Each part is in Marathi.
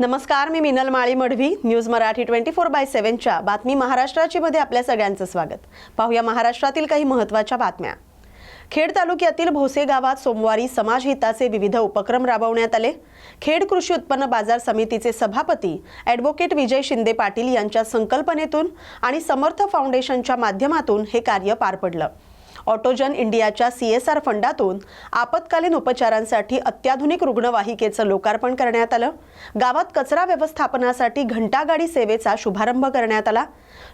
नमस्कार मी Minal Mali Madhavi news Marathi twenty four by सेव्हनच्या बातमी महाराष्ट्राची मध्ये आपल्या सगळ्यांचं स्वागत. पाहूया महाराष्ट्रातील काही महत्त्वाच्या बातम्या. खेड तालुक्यातील भोसे गावात सोमवारी समाज हिताचे विविध उपक्रम राबवण्यात आले. खेड कृषी उत्पन्न बाजार समितीचे सभापती ॲडव्होकेट विजय शिंदे पाटील यांच्या संकल्पनेतून आणि समर्थ फाउंडेशनच्या माध्यमातून हे कार्य पार पडलं. ऑटोजन इंडियाच्या सी एस आर फंडातून आपत्कालीन उपचारांसाठी अत्याधुनिक रुग्णवाहिकेचं लोकार्पण करण्यात आलं. गावात कचरा व्यवस्थापनासाठी घंटागाडी सेवेचा शुभारंभ करण्यात आला.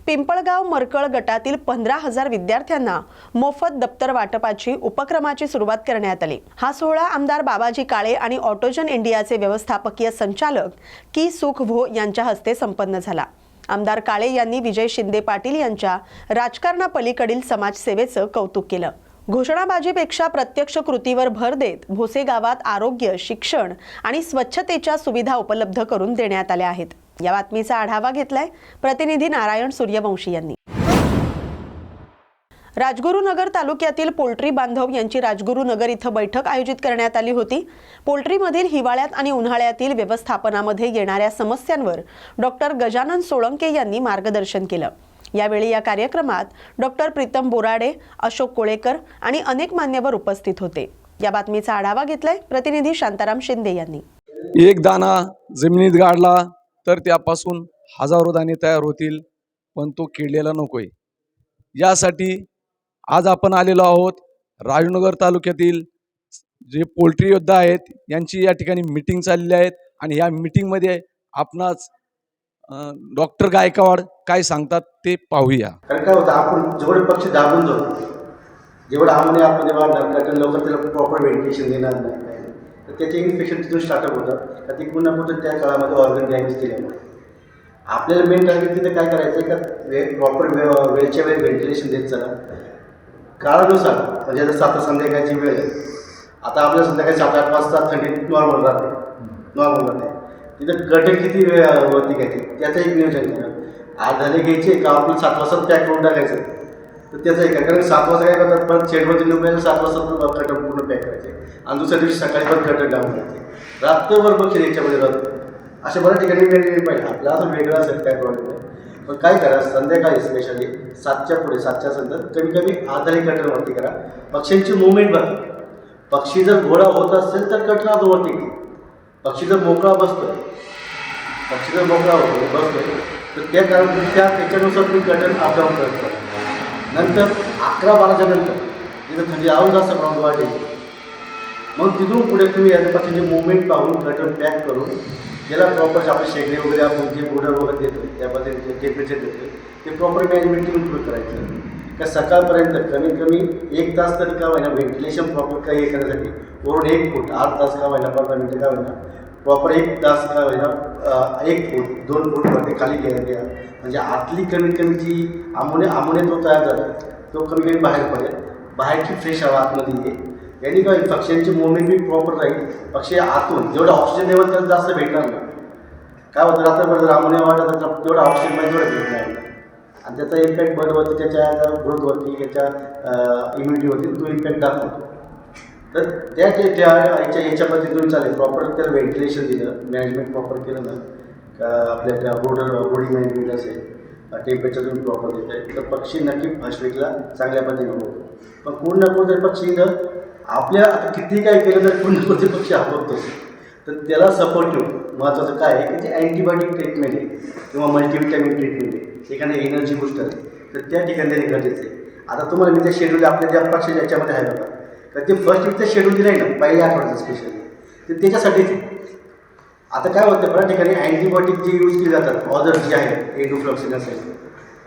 पिंपळगाव मरकळ गटातील पंधरा हजार विद्यार्थ्यांना मोफत दप्तर वाटपाची उपक्रमाची सुरुवात करण्यात आली. हा सोहळा आमदार बाबाजी काळे आणि ऑटोजन इंडियाचे व्यवस्थापकीय संचालक की सुख भो यांच्या हस्ते संपन्न झाला. आमदार काळे यांनी विजय शिंदे पाटील यांच्या राजकारणापलीकडील समाजसेवेचं कौतुक केलं. घोषणाबाजीपेक्षा प्रत्यक्ष कृतीवर भर देत भोसे गावात आरोग्य शिक्षण आणि स्वच्छतेच्या सुविधा उपलब्ध करून देण्यात आल्या आहेत. या बातमीचा आढावा घेतलाय प्रतिनिधी नारायण सूर्यवंशी यांनी. राजगुरुनगर तालुक्यातील पोल्ट्री बांधव यांची राजगुरुनगर इथं बैठक आयोजित करण्यात आली होती. पोल्ट्रीमधील हिवाळ्यात आणि उन्हाळ्यातील व्यवस्थापनामध्ये येणाऱ्या समस्यांवर डॉक्टर गजानन सोळंके यांनी मार्गदर्शन केलं. यावेळी या कार्यक्रमात डॉक्टर प्रीतम बोराडे अशोक कोळेकर आणि अनेक मान्यवर उपस्थित होते. या बातमीचा आढावा घेतलाय प्रतिनिधी शांताराम शिंदे यांनी. एक दाना जमिनीत गाडला तर त्यापासून हजारो दाणे तयार होतील पण तो किडलेला नकोय. यासाठी आज आपण आलेलो आहोत राजनगर तालुक्यातील जे पोल्ट्री योद्धा आहेत यांची या ठिकाणी मिटिंग चाललेली आहेत आणि या मिटिंगमध्ये आपणास डॉक्टर गायकवाड काय सांगतात ते पाहूया. कारण काय होतं आपण जेवढे पक्षी दाबून जाऊ जेवढं आम्ही आपण जेव्हा कारण लवकर त्याला प्रॉपर व्हेंटिलेशन देणार नाही. तर त्याचे इन्फेक्शन तिथून स्टार्टअप होतं तर ते पुन्हा पुन्हा त्या काळामध्ये ऑर्गन डॅमेज केल्यामुळे. आपल्याला मेन टार्गेट तिथे काय करायचं आहे का वे प्रॉपर वेळच्या वेळ व्हेंटिलेशन देत चला. काळानुसार म्हणजे जसं आता संध्याकाळची वेळ. आहे आता आपल्या संध्याकाळी सात आठ वाजता थंडी नॉर्मल राहते. नॉर्मल राहते. तिथं गटे किती वेळ वरती घ्यायचे? त्याचं एक नियोजन करा आठ झाले घ्यायचे का आपण सात वाजता पॅक करून टाकायचं? तर त्याचं एक कारण सात वाजता काय करतात? परत शेडवरती लोकांना सात वाजता कटन पूर्ण पॅक करायचे. आणि दुसऱ्या दिवशी सकाळी पण कटन डाऊन करायचे रात्रभर बघशील याच्यामध्ये राहतो अशा बऱ्याच ठिकाणी वेगवेगळे पाहिजे. आपला असं वेगळा असेल काय प्रॉब्लेम नाही पण काय करा संध्याकाळी स्पेशली सातच्या पुढे सातच्या नंतर कमी कमी आधारी कटरवरती करा. पक्ष्यांची मुवमेंट बघा. पक्षी जर घोडा होत असेल तर कटरात पक्षी जर मोकळा बसतो पक्षी जर मोकळा होतो बसतो तर त्या कारण त्या त्याच्यानुसार तुम्ही कटन अपडाऊन करत नंतर अकरा बाराच्या नंतर तिथं थंडी आवून जास्त प्रमाण वाढेल मग तिथून पुढे तुम्ही या पक्षांची मुवमेंट पाहून कटन पॅक करून ज्याला प्रॉपर आपण शेगडी वगैरे आपण जे बोर्डर वगैरे देतो त्यामध्ये जे टेम्परेचर देतो ते प्रॉपर मॅनेजमेंट उपयोग करायचं. का सकाळपर्यंत कमीत कमी एक तास तरी का होईना व्हेंटिलेशन प्रॉपर काही हे करण्यासाठी वरून एक फूट आठ तास का होईना पंधरा मिनटं का होईना प्रॉपर एक तास का होईना एक फूट दोन फूटमध्ये खाली घ्यायला घ्या म्हणजे आतली कमीत कमी जी आमोने आमोने जो तयार झाला तो कमी कमी बाहेर पडेल. बाहेरची फ्रेश हवा आतमध्ये येईल. त्यांनी काय पक्ष्यांची मुवमेंट बी प्रॉपर राहील. पक्षी आतून जेवढं ऑक्सिजन लेवल त्याला जास्त भेटणार नाही. काय होतं रात्रभर जर आमोनिया वाढला तर तेवढा ऑक्सिजन पाहिजे तेवढं भेटणार नाही. आणि त्याचा इम्पॅक्ट बर्डवरती त्याच्या ग्रोथवरती त्याच्या इम्युनिटीवरती तो इम्पॅक्ट दाखवतो. तर त्या त्या त्या याच्या याच्या पद्धतीतून चालेल प्रॉपर त्याला व्हेंटिलेशन दिलं मॅनेजमेंट प्रॉपर केलं ना का आपल्या त्या बोर्डर बॉडी मॅनेजमेंट असेल टेम्परेचर तुम्ही प्रॉपर देत आहे तर पक्षी नक्की फर्स्ट वीकला चांगल्या पद्धतीने होतो. पण कोण ना कोण जर पक्षी जर आपल्या आता किती काय केलं तर पूर्ण ना कोणते पक्षी आपवतोच तर त्याला सपोर्टिव्ह महत्त्वाचं काय आहे की ते अँटीबायोटिक ट्रीटमेंट आहे किंवा मल्टीविटॅमिन ट्रीटमेंट आहे. एखादं एनर्जी बुस्टर आहे. तर त्या ठिकाणी त्यांनी गरजेचं आहे. आता तुम्हाला मी त्या शेड्यूल आपल्या ज्या पक्ष याच्यामध्ये आहे बघा. तर ते फर्स्ट वीकचं शेड्यूल जे आहे ना पहिल्या आठवड्याचं स्पेशली तर त्याच्यासाठीच आता काय होतं बऱ्याच ठिकाणी अँटीबायोटिक जे यूज केले जातात ऑदर जे आहे एडोफ्लॉक्सिन असेल.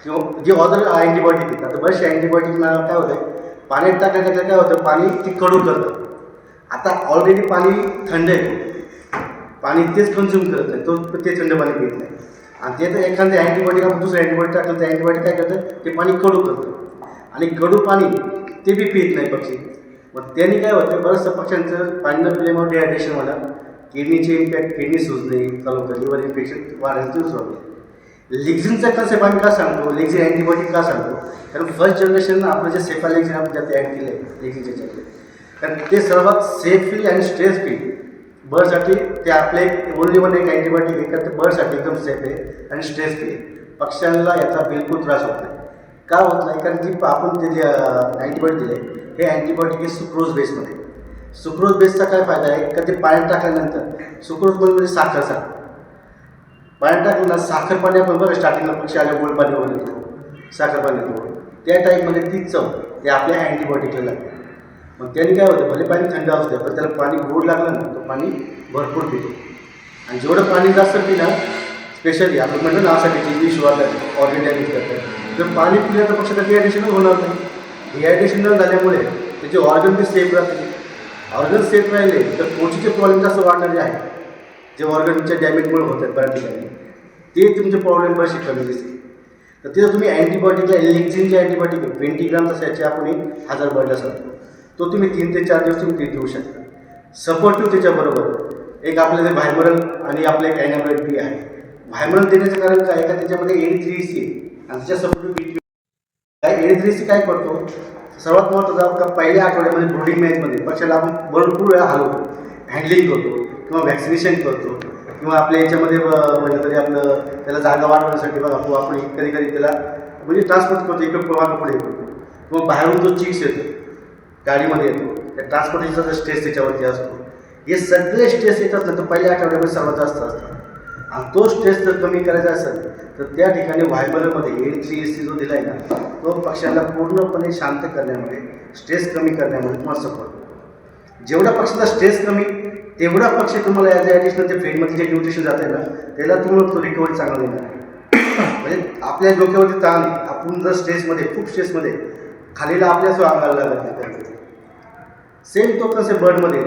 किंवा जे ऑदर अँटीबायोटिक येतात तर बरेचसे अँटीबायोटिकला काय होतं पाण्यात टाकायचं टाकल्या काय होतं? पाणी ते कडू करतं. आता ऑलरेडी पाणी थंड आहे. पाणी तेच कन्झ्युम करत नाही. तो ते थंड पाणी पित नाही. आणि ते तर एखादं अँटीबायोटिक आपण दुसरं अँटीबायोटिक टाकलं तर अँटीबायोटिक काय करतं? ते पाणी कडू करतं. आणि कडू पाणी ते बी पित नाही पक्षी. मग त्यांनी काय होतं? बऱ्याचशा पक्ष्यांचं पाणी न पिल्यामुळे डिहायड्रेशन होणार किडनीचे इम्पॅक्ट किडनी सुजणे चालू लिव्हर इन्फेक्शन वाढायचं सुरू होते लिग्झिनचा कन्सेप्ट आम्ही का सांगतो? लेक्झिन अँटीबायोटिक का सांगतो? कारण फर्स्ट जनरेशन आपलं जे सेफालेक्झिन आपण ज्यात ॲड केलं आहे लेक्झिनच्या कारण ते सर्वात सेफ आणि स्ट्रेस फ्री बर्डसाठी ते आपले ओनली वन एक अँटीबायोटिक आहे कारण ते बर्डसाठी एकदम सेफ आहे आणि स्ट्रेस फ्री आहे. पक्ष्यांना याचा बिलकुल त्रास होत नाही. का होत नाही? कारण जी आपण ते जे अँटीबायोटिक दिले हे अँटीबायोटिक हे सुक्रोज बेसमध्ये सुक्रोज बेसचा काय फायदा आहे? का ते पाण्यात टाकल्यानंतर सुक्रोज म्हणजे साखर साखर पाण्यात टाकलं ना साखर पाणी आपण बघा स्टार्टिंगला पक्षी आले गोड पाणी वगैरे येतो साखर पाणी येतो त्या टाईपमध्ये तीच चव ते आपल्या अँटीबायोटिकला लागते. मग त्याने काय होतं भले पाणी थंड असते पण त्याला पाणी गोड लागलं ना तर पाणी भरपूर पितो. आणि जेवढं पाणी जास्त पिला स्पेशली आपण म्हणतो ना असं की विष वाटत करतात जर पाणी पिलं तर पक्षाला डिहायड्रेशन होणार नाही. डिहायड्रेशन न झाल्यामुळे त्याचे ऑर्गन बी सेफ राहते ऑर्गन सेफ राहिले तर पोटीचे प्रॉब्लेम जास्त वाढणारे आहे जे ऑर्गनच्या डॅमेजमुळे होतात बऱ्याच ठिकाणी ते तुमचे प्रॉब्लेम बरेचसे कमी दिसते तर तिथं तुम्ही अँटीबायोटिकला एलिक्झिन अँटीबायोटिक ट्वेंटी ग्राम याचे आपण एक हजार बर्डला असतात. तो तुम्ही तीन ते चार दिवस तुम्ही ते देऊ शकता. सपोर्टिव्ह त्याच्याबरोबर एक आपलं जे व्हायमरल आणि आपलं एक अॅनाब्रेड बी आहे. व्हायमरल देण्याचं कारण काय? का त्याच्यामध्ये एडी थ्री सी आणि त्याच्या सपोर्टिव्ह बी काय एडी थ्री सी काय करतो? सर्वात महत्त्वाचा का पहिल्या आठवड्यामध्ये ब्रोडिंग मॅचमध्ये पक्षाला आपण भरपूर वेळा हलवतो हँडलिंग करतो. किंवा वॅक्सिनेशन करतो किंवा आपल्या याच्यामध्ये म्हणजे तरी आपलं त्याला जागा वाढवण्यासाठी बघा तो आपण कधी कधी त्याला म्हणजे ट्रान्सपोर्ट करतो इकडे प्रवाह पुढे करतो किंवा बाहेरून जो चिक्स येतो गाडीमध्ये येतो त्या ट्रान्सपोर्टेशनचा जो स्ट्रेस त्याच्यावरती असतो. हे सगळे स्ट्रेस येतात ना तर पहिल्या आठवड्यामध्ये सर्वात जास्त असतात आणि तो स्ट्रेस जर कमी करायचा असेल तर त्या ठिकाणी व्हायबलमध्ये एड थ्री एस सी जो दिला आहे ना तो पक्ष्याला पूर्णपणे शांत करण्यामध्ये स्ट्रेस कमी करण्यामध्ये तुम्हाला सपोर्ट जेवढा पक्षाचा स्ट्रेस कमी तेवढा पक्ष तुम्हाला ॲज ॲडिशनल ते फील्डमध्ये जे न्यूट्रिशन जाते ना त्याला तुम्हाला तो रिकवरी चांगला देणार म्हणजे आपल्या डोक्यावरती ताण आपण जर स्ट्रेसमध्ये खूप स्ट्रेसमध्ये खालीला आपल्याच अंगाला लागत नाही त्यामध्ये सेम तो कसे बर्डमध्ये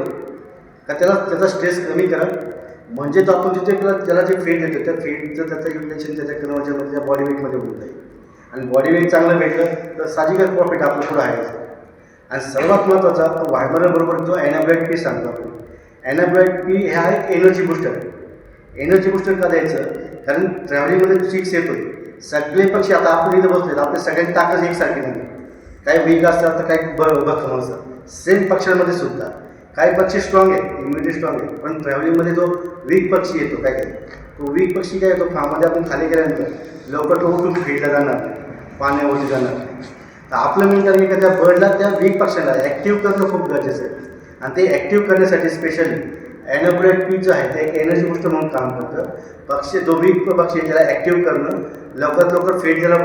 का त्याला त्याचा स्ट्रेस कमी करा. म्हणजे तो आपण तिथे त्याला त्याला जे फीड देतो त्या फीडचं त्याचं युटेशन त्याच्या कन्वर्जनमध्ये त्या बॉडी वेटमध्ये होऊन जाईल आणि बॉडी वेट चांगलं भेटलं तर साजिकच प्रॉफिट आपलं पुढं आहे आणि सर्वात महत्त्वाचा व्हायबरबरोबर जो ॲनाब्राईट पीस सांगतो आपण. ॲनाब्राईट पी हे आहे एनर्जी बुस्टर. एनर्जी बुस्टर का द्यायचं? कारण ट्रॅव्हलिंगमध्ये सिक्स येतो सगळे पक्षी आता आपण इथं बसले आपल्या सगळ्यांची ताकद एकसारखी नाही. काही वीक असतात तर काही बरं भक्कम असतात सेम पक्ष्यांमध्ये सुद्धा. काही पक्षी स्ट्रॉंग आहेत इम्युनिटी स्ट्रॉंग आहे पण ट्रॅव्हलिंगमध्ये जो वीक पक्षी येतो काय काय तो वीक पक्षी काय येतो फार्ममध्ये आपण खाली गेल्यानंतर लवकर तो उठून फिरला जाणार पाण्यावरती जाणार. तर आपलं मेन कारण एखाद्या बर्डला त्या वीक पक्षाला ॲक्टिव्ह करणं खूप गरजेचं आहे. आणि ते ॲक्टिव्ह करण्यासाठी स्पेशली ॲनोब्रेट पी जो आहे ते एक एनर्जी बुस्टर म्हणून काम करतं. पक्षी जो वीक पक्षी त्याला ॲक्टिव्ह करणं लवकरात लवकर फीड त्याला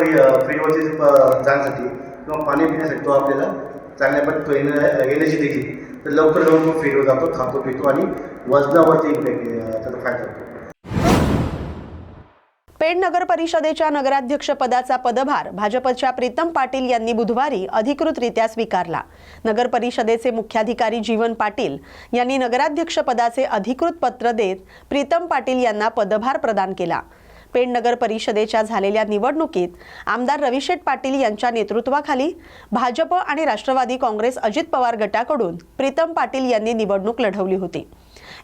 फीडवरती जाण्यासाठी किंवा पाणी पिण्यासाठी तो आपल्याला चांगल्या पण तो एनर्जी देखील तर लवकर लवकर तो फीडवर जातो खातो पितो आणि वजनावरती इम्पॅक्ट त्याचा फायदा होतो. पेण नगर परिषदेच्या नगराध्यक्ष पदाचा पदभार भाजपच्या प्रीतम पाटील यांनी बुधवारी अधिकृतरित्या स्वीकारला. नगर परिषदेचे मुख्याधिकारी जीवन पाटील यांनी नगराध्यक्ष पदाचे अधिकृत पत्र देत प्रीतम पाटील यांना पदभार प्रदान केला. पेण नगर परिषदेच्या झालेल्या निवडणुकीत आमदार रविशेठ पाटील यांच्या नेतृत्वाखाली भाजप आणि राष्ट्रवादी काँग्रेस अजित पवार गटाकडून प्रीतम पाटील यांनी निवडणूक लढवली होती.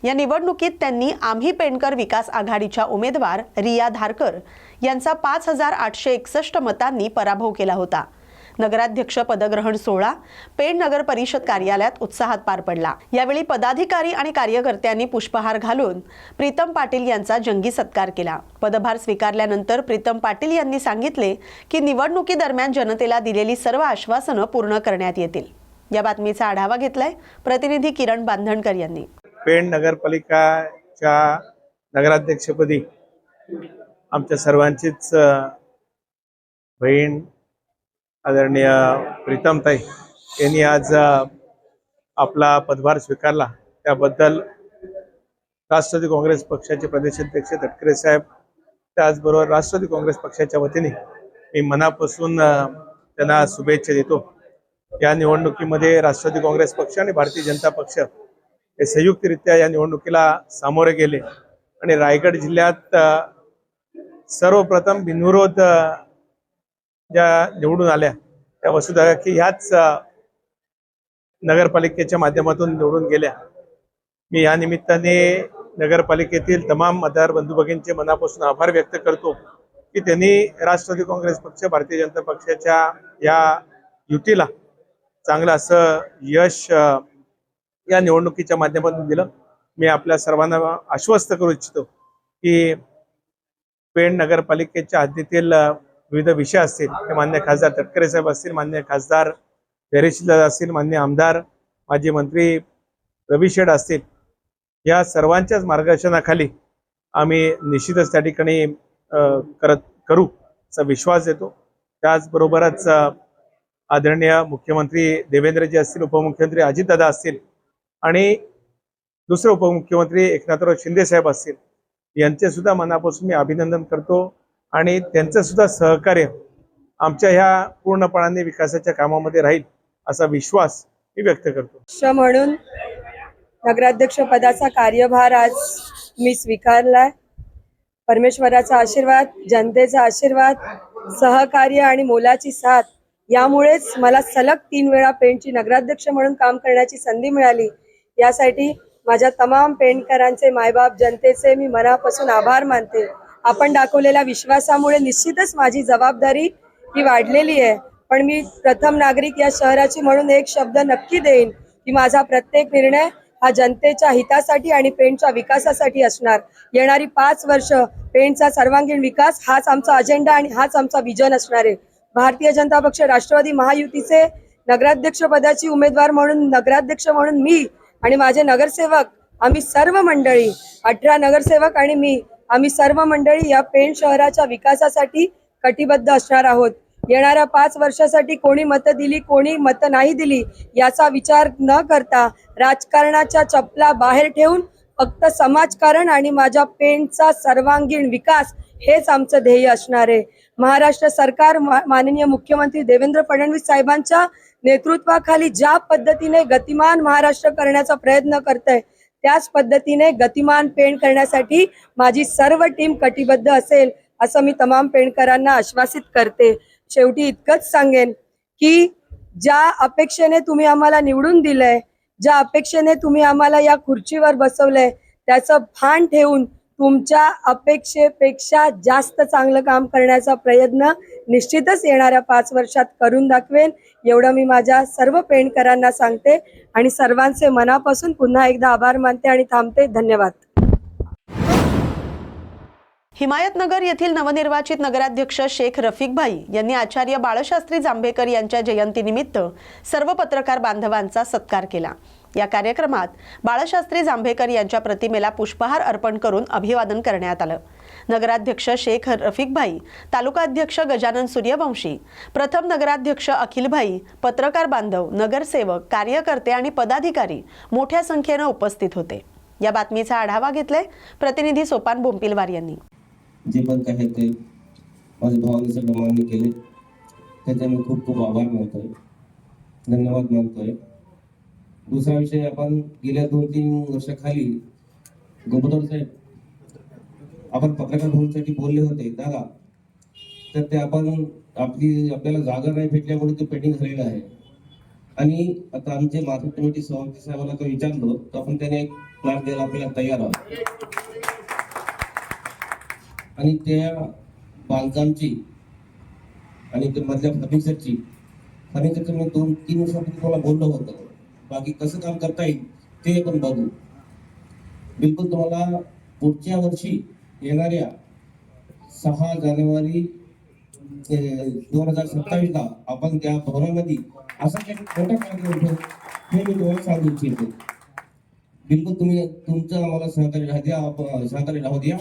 या निवडणुकीत त्यांनी आम्ही पेंडकर विकास आघाडीच्या उमेदवार रिया धारकर यांचा पाच हजार आठशे एकसष्ट मतांनी पराभव केला होता. नगराध्यक्ष पदग्रहण सोहळा पेण नगर परिषद कार्यालयात उत्साहात पार पडला. यावेळी पदाधिकारी आणि कार्यकर्त्यांनी पुष्पहार घालून प्रीतम पाटील यांचा जंगी सत्कार केला. पदभार स्वीकारल्यानंतर प्रीतम पाटील यांनी सांगितले की निवडणुकीदरम्यान जनतेला दिलेली सर्व आश्वासनं पूर्ण करण्यात येतील. या बातमीचा आढावा घेतलाय प्रतिनिधी किरण बांधणकर यांनी. पेण नगरपालिकाच्या नगराध्यक्षपदी आमच्या सर्वांचीच बहीण आदरणीय प्रीतमताई यांनी आज आपला पदभार स्वीकारला. त्याबद्दल राष्ट्रवादी काँग्रेस पक्षाचे प्रदेशाध्यक्ष तटकरे साहेब त्याचबरोबर राष्ट्रवादी काँग्रेस पक्षाच्या वतीने मी मनापासून त्यांना शुभेच्छा देतो. या निवडणुकीमध्ये राष्ट्रवादी काँग्रेस पक्ष आणि भारतीय जनता पक्ष हे संयुक्तरित्या या निवडणुकीला सामोरे गेले. आणि रायगड जिल्ह्यात सर्वप्रथम बिनविरोध ज्या निवडून आल्या त्या वसुधा की ह्याच नगरपालिकेच्या माध्यमातून निवडून गेल्या. मी या निमित्ताने नगरपालिकेतील तमाम मतदार बंधू भगिनींचे मनापासून आभार व्यक्त करतो की त्यांनी राष्ट्रवादी काँग्रेस पक्ष भारतीय जनता पक्षाच्या या युतीला चांगलं असं यश या निवडणुकीच्या माध्यमातून दिलं. मी आपल्या सर्वांना आश्वस्त करू इच्छितो की पेण नगरपालिकेच्या हद्दीतील विविध विषय असतील ते मान्य खासदार तटकरे साहेब असतील मान्य खासदार धैर्यशील असतील मान्य आमदार माजी मंत्री रवी शेड असतील या सर्वांच्याच मार्गदर्शनाखाली आम्ही निश्चितच त्या ठिकाणी करत करू असा विश्वास देतो. त्याचबरोबरच आदरणीय मुख्यमंत्री देवेंद्रजी असतील उपमुख्यमंत्री अजितदादा असतील आणि दुसरे उपमुख्यमंत्री एकनाथराव शिंदे साहेब असतील यांचे सुद्धा मनापासून मी अभिनंदन करतो आणि त्यांचं सुद्धा सहकार्य आमच्या ह्या पूर्णपणाने विकासाच्या कामामध्ये राहील असा विश्वास मी व्यक्त करतो. म्हणून नगराध्यक्ष पदाचा कार्यभार आज मी स्वीकारलाय. परमेश्वराचा आशीर्वाद जनतेचा आशीर्वाद सहकार्य आणि मोलाची साथ यामुळेच मला सलग तीन वेळा पेंटची नगराध्यक्ष म्हणून काम करण्याची संधी मिळाली. यासाठी माझ्या तमाम पेंटकरांचे मायबाप जनतेचे मी मनापासून आभार मानते. आपण दाखवलेल्या विश्वासामुळे निश्चितच माझी जबाबदारी ही वाढलेली आहे. पण मी प्रथम नागरिक या शहराची म्हणून एक शब्द नक्की देईन की माझा प्रत्येक निर्णय हा जनतेच्या हितासाठी आणि पेंटच्या विकासासाठी असणार. येणारी पाच वर्ष पेंटचा सर्वांगीण विकास हाच आमचा अजेंडा आणि हाच आमचा विजन असणार आहे. भारतीय जनता पक्ष राष्ट्रवादी महायुतीचे नगराध्यक्ष पदाची उमेदवार म्हणून नगराध्यक्ष म्हणून मी आणि माझे नगरसेवक आम्ही सर्व मंडळी अठरा नगरसेवक आणि मी आम्ही सर्व मंडळी या पेण शहराच्या विकासासाठी कटिबद्ध असणार आहोत. येणाऱ्या पाच वर्षासाठी कोणी मतं दिली कोणी मतं नाही दिली याचा विचार न करता राजकारणाच्या चपला बाहेर ठेवून फक्त समाजकारण आणि माझ्या पेणचा सर्वांगीण विकास हेच आमचं ध्येय असणार आहे. महाराष्ट्र सरकार मा- माननीय मुख्यमंत्री देवेंद्र फडणवीस साहेबांच्या नेतृत्वाखाली ज्या पद्धतीने गतिमान महाराष्ट्र करण्याचा प्रयत्न करत आहे त्याच पद्धतीने गतिमान पेण करण्यासाठी माझी सर्व टीम कटिबद्ध असेल असं मी तमाम पेणकरांना आश्वासित करते. शेवटी इतकंच सांगेन की ज्या अपेक्षेने तुम्ही आम्हाला निवडून दिलंय ज्या अपेक्षेने तुम्ही आम्हाला या खुर्चीवर बसवलंय त्याचं भान ठेवून तुमच्या अपेक्षेपेक्षा जास्त चांगलं काम करण्याचा प्रयत्न निश्चितच येणाऱ्या पाच वर्षात करून दाखवेन. एवढं मी माझ्या सर्व पेंडकरांना सांगते आणि सर्वांचे मनापासून पुन्हा एकदा आभार मानते आणि थांबते. धन्यवाद. हिमायतनगर येथील नवनिर्वाचित नगराध्यक्ष शेख रफिक भाई यांनी आचार्य बाळशास्त्री जांभेकर यांच्या जयंतीनिमित्त सर्व पत्रकार बांधवांचा सत्कार केला. या कार्यक्रमात बाळशास्त्री जांभेकर यांच्या प्रतिमेला पुष्पहार अर्पण करून अभिवादन करण्यात आलं. नगराध्यक्ष शेख रफिकभाई तालुकाध्यक्ष गजानन सूर्यवंशी प्रथम नगराध्यक्ष अखिलभाई पत्रकार बांधव नगरसेवक कार्यकर्ते आणि पदाधिकारी मोठ्या संख्येनं उपस्थित होते. या बातमीचा आढावा घेतलाय प्रतिनिधी सोपान बोंपिलवार यांनी. जे पण काही ते माझ्या भावाने सगळं मान्य केले. त्याचा मी खूप खूप आभार मानतोय. धन्यवाद मानतोय. दुसरा विषय आपण गेल्या दोन तीन वर्षाखाली गोपदर साहेब आपण पत्रकार भवनसाठी बोलले होते दादा. तर ते आपण आपली आपल्याला जागा नाही भेटल्यामुळे ते पेंडिंग झालेलं आहे. आणि आता आमचे मार्केट कमिटी सभापती साहेबांना तो विचारलो तर आपण त्याने एक प्लॅन द्यायला आपल्याला तयार आहोत. आणि त्या बांधकामची आणि ते मधल्या फर्निचरची फर्निचरचं मी दोन तीन वर्षापूर्वी तुम्हाला बोललो होतं. बाकी कसं काम करता येईल ते पण बघू. बिलकुल तुम्हाला पुढच्या वर्षी येणाऱ्या सहा जानेवारी दोन हजार सत्तावीसला आपण त्या भवनामध्ये असा काही मोठा कार्यक्रम ठेवू हे मी तुम्हाला सांगू इच्छितो. बिलकुल तुम्ही तुमचं आम्हाला सहकार्य राहू द्या सहकार्य राहू द्या.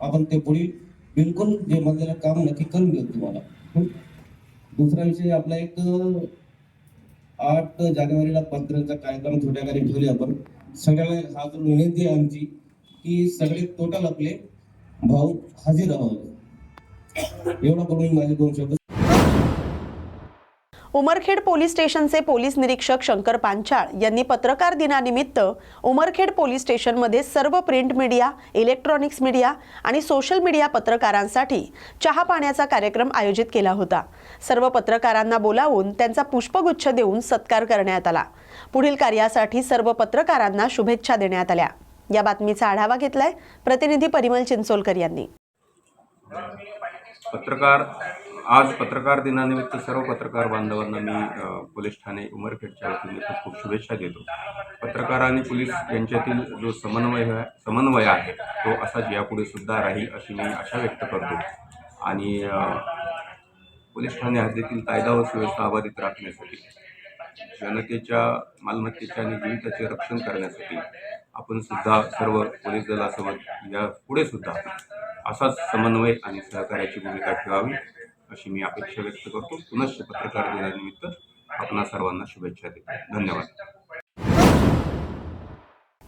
आपण ते पुढील बिलकुल जे मधलं काम नक्की करून देऊ तुम्हाला. दुसरा विषय आपला एक आठ जानेवारीला पंधराचा कार्यक्रम छोट्या गाडी ठेवले आपण. सगळ्याला हा विनंती आहे आमची की सगळे टोटल आपले भाऊ हजर राहावं. एवढा करून मी माझे दोन शब्द उमरखेड पोलीस स्टेशनचे पोलीस निरीक्षक शंकर पांचाळ यांनी पत्रकार दिनानिमित्त उमरखेड पोलीस स्टेशनमध्ये सर्व प्रिंट मीडिया इलेक्ट्रॉनिक्स मीडिया आणि सोशल मीडिया पत्रकारांसाठी चहा पाण्याचा कार्यक्रम आयोजित केला होता. सर्व पत्रकारांना बोलावून त्यांचा पुष्पगुच्छ देऊन सत्कार करण्यात आला. पुढील कार्यासाठी सर्व पत्रकारांना शुभेच्छा देण्यात आल्या. या बातमीचा आढावा घेतलाय प्रतिनिधी परिमल चिंचोलकर यांनी. पत्रकार आज पत्रकार दिनानिमित्त सर्व पत्रकार बांधवांना मी पोलीस ठाणे उमरखेडच्या वतीने खूप खूप शुभेच्छा देतो. पत्रकार आणि पोलीस यांच्यातील जो समन्वय समन्वय आहे तो असाच यापुढे सुद्धा राहील अशी मी आशा व्यक्त करतो. आणि पोलीस ठाणे हद्दीतील कायदा व सुव्यवस्था अबाधित राखण्यासाठी जनतेच्या मालमत्तेच्या आणि जीविताचे रक्षण करण्यासाठी आपण सुद्धा सर्व पोलीस दलासोबत या पुढे सुद्धा असाच समन्वय आणि सहकार्याची भूमिका ठेवावी. अशी मी अपेक्षा व्यक्त करतो. पुनश्च पत्रकार दिनानिमित्त आपणा सर्वांना शुभेच्छा देतो. धन्यवाद.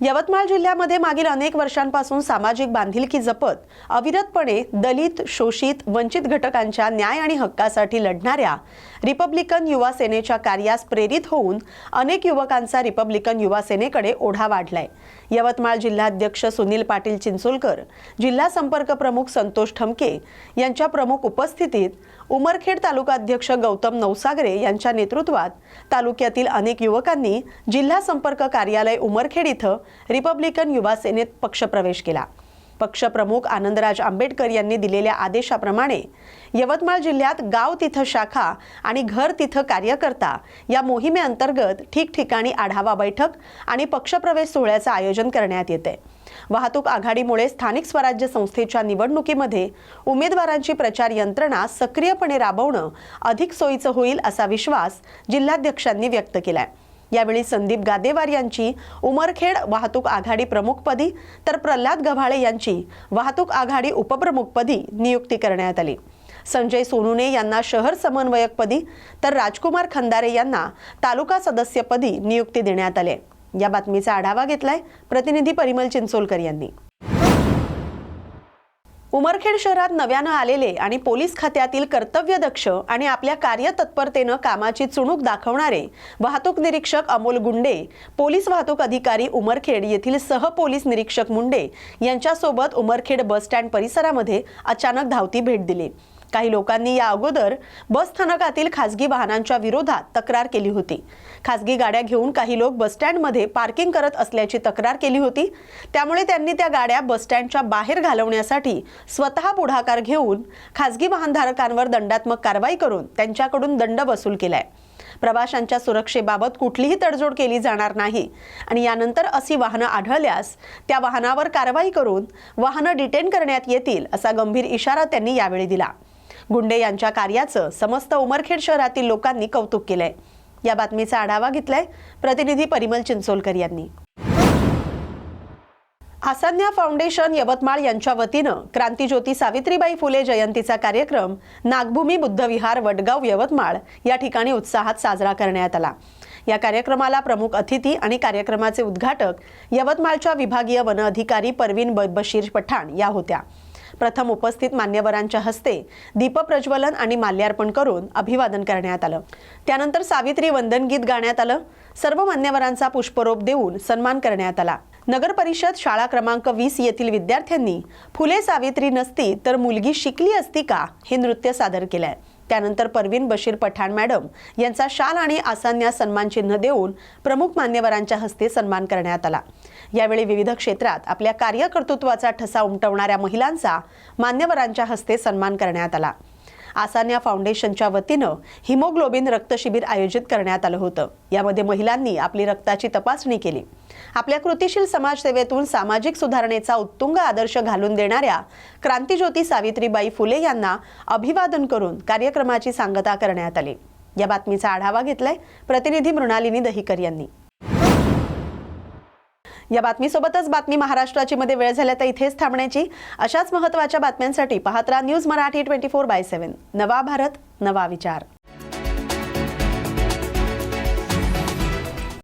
यवतमाळ जिल्ह्यामध्ये मागील अनेक वर्षांपासून सामाजिक बांधिलकी जपत अविरतपणे दलित शोषित वंचित घटकांच्या न्याय आणि हक्कासाठी लढणाऱ्या रिपब्लिकन युवा सेनेच्या कार्यास प्रेरित होऊन अनेक युवकांचा रिपब्लिकन युवा सेनेकडे ओढा वाढलाय. यवतमाळ जिल्हाध्यक्ष सुनील पाटील चिंचोलकर जिल्हा संपर्क प्रमुख संतोष ठमके यांच्या प्रमुख उपस्थितीत उमरखेड तालुकाध्यक्ष गौतम नवसागरे यांच्या नेतृत्वात तालुक्यातील अनेक युवकांनी जिल्हा संपर्क कार्यालय उमरखेड इथं रिपब्लिकन युवा सेनेत पक्षप्रवेश केला. पक्षप्रमुख आनंदराज आंबेडकर यांनी दिलेल्या आदेशाप्रमाणे यवतमाळ जिल्ह्यात गाव तिथं शाखा आणि घर तिथं कार्यकर्ता या मोहिमेअंतर्गत ठिकठिकाणी आढावा बैठक आणि पक्षप्रवेश सोहळ्याचं आयोजन करण्यात येते वाहतूक आघाडीमुळे स्थानिक स्वराज्य संस्थेच्या निवडणुकीमध्ये उमेदवारांची प्रचार यंत्रणा सक्रियपणे राबवणं अधिक सोयीचं होईल असा विश्वास जिल्हाध्यक्षांनी व्यक्त केलाय. यावेळी संदीप गादेवार यांची उमरखेड वाहतूक आघाडी प्रमुखपदी तर प्रल्हाद गव्हाळे यांची वाहतूक आघाडी उपप्रमुखपदी नियुक्ती करण्यात आली. संजय सोनुने यांना शहर समन्वयकपदी तर राजकुमार खंदारे यांना तालुका सदस्यपदी नियुक्ती देण्यात आले या बातमीचा आढावा घेतलाय प्रतिनिधी परिमल चिंचोलकर यांनी. उमरखेड शहरात नव्यानं आलेले आणि पोलीस खात्यातील कर्तव्यदक्ष आणि आपल्या कार्यतत्परतेनं कामाची चुणूक दाखवणारे वाहतूक निरीक्षक अमोल गुंडे पोलीस वाहतूक अधिकारी उमरखेड येथील सह पोलीस निरीक्षक मुंडे यांच्यासोबत उमरखेड बस स्टँड परिसरामध्ये अचानक धावती भेट दिली. काही लोकांनी या अगोदर बस स्थानकातील खासगी वाहनांच्या विरोधात तक्रार केली होती. खासगी गाड्या घेऊन काही लोक बसस्टँडमध्ये पार्किंग करत असल्याची तक्रार केली होती. त्यामुळे त्यांनी त्या गाड्या बसस्टँडच्या बाहेर घालवण्यासाठी स्वतः पुढाकार घेऊन खासगी वाहनधारकांवर दंडात्मक कारवाई करून त्यांच्याकडून दंड वसूल केलाय. प्रवाशांच्या सुरक्षेबाबत कुठलीही तडजोड केली जाणार नाही आणि यानंतर अशी वाहनं आढळल्यास त्या वाहनावर कारवाई करून वाहनं डिटेन करण्यात येतील असा गंभीर इशारा त्यांनी यावेळी दिला. गुंडे यांच्या कार्याचं समस्त उमरखेड शहरातील लोकांनी कौतुक केलंय. या बातमीचा आढावा घेतलाय प्रतिनिधी परिमल चिंचोलकर यांनी. आसान्या फाउंडेशन यवतमाळ यांच्या वतीनं क्रांतीज्योती सावित्रीबाई फुले जयंतीचा कार्यक्रम नागभूमी बुद्धविहार वडगाव यवतमाळ या ठिकाणी उत्साहात साजरा करण्यात आला. या कार्यक्रमाला प्रमुख अतिथी आणि कार्यक्रमाचे उद्घाटक यवतमाळच्या विभागीय वन अधिकारी परवीन ब- बशीर पठाण या होत्या. प्रथम उपस्थित मान्यवरांच्या हस्ते दीपप्रज्वलन आणि माल्यार्पण करून अभिवादन करण्यात आलं. त्यानंतर सावित्री वंदन गीत गाण्यात आलं. सर्व मान्यवरांचा पुष्परोप देऊन सन्मान करण्यात आला. नगर परिषद शाळा क्रमांक वीस येथील विद्यार्थ्यांनी फुले सावित्री नसती तर मुलगी शिकली असती का? हे नृत्य सादर केलंय. त्यानंतर परवीन बशीर पठाण मॅडम यांचा शाल आणि आसान्या सन्मान चिन्ह देऊन प्रमुख मान्यवरांच्या हस्ते सन्मान करण्यात आला. यावेळी विविध क्षेत्रात आपल्या कार्यकर्तृत्वाचा ठसा उमटवणाऱ्या महिलांचा मान्यवरांच्या हस्ते सन्मान करण्यात आला. आसान्या फाउंडेशनच्या वतीनं हिमोग्लोबिन रक्त शिबिर आयोजित करण्यात आलं होतं. यामध्ये महिलांनी आपली रक्ताची तपासणी केली. आपल्या कृतीशील समाजसेवेतून सामाजिक सुधारणेचा उत्तुंग आदर्श घालून देणाऱ्या क्रांतीज्योती सावित्रीबाई फुले यांना अभिवादन करून कार्यक्रमाची सांगता करण्यात आली. या बातमीचा आढावा घेतलाय प्रतिनिधी मृणालिनी दहिकर यांनी. या बातमीसोबतच बातमी महाराष्ट्राची मध्ये वेळ झाल्या तर इथेच थांबण्याची. अशाच महत्त्वाच्या बातम्यांसाठी पाहत राहा news Marathi twenty four by seven. नवा भारत नवा विचार.